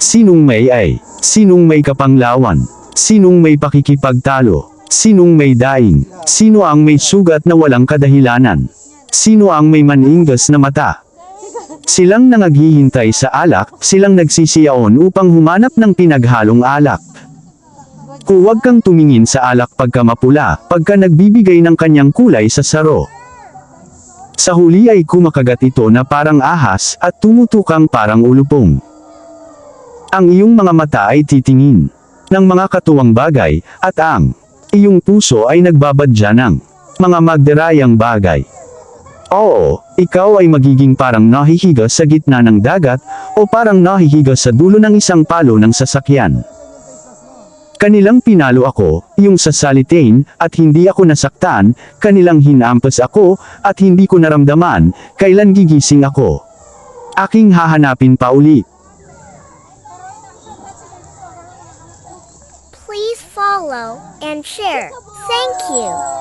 Sinong may ay? Sinong may kapanglawan? Sinong may pakikipagtalo? Sinong may daing? Sino ang may sugat na walang kadahilanan? Sino ang may maningas na mata? Silang nangaghihintay sa alak, silang nagsisiyaon upang humanap ng pinaghalong alak. Huwag kang tumingin sa alak pagka mapula, pagka nagbibigay ng kanyang kulay sa saro. Sa huli ay kumakagat ito na parang ahas at tumutukang parang ulupong. Ang iyong mga mata ay titingin ng mga katuwang bagay, at ang iyong puso ay nagbabadya ng mga magdarayang bagay. Oo, ikaw ay magiging parang nahihiga sa gitna ng dagat, o parang nahihiga sa dulo ng isang palo ng sasakyan. Kanilang pinalo ako, yung sasalitain, at hindi ako nasaktan, kanilang hinampas ako, at hindi ko naramdaman, kailan gigising ako. Aking hahanapin pa uli. Please follow and share. Thank you.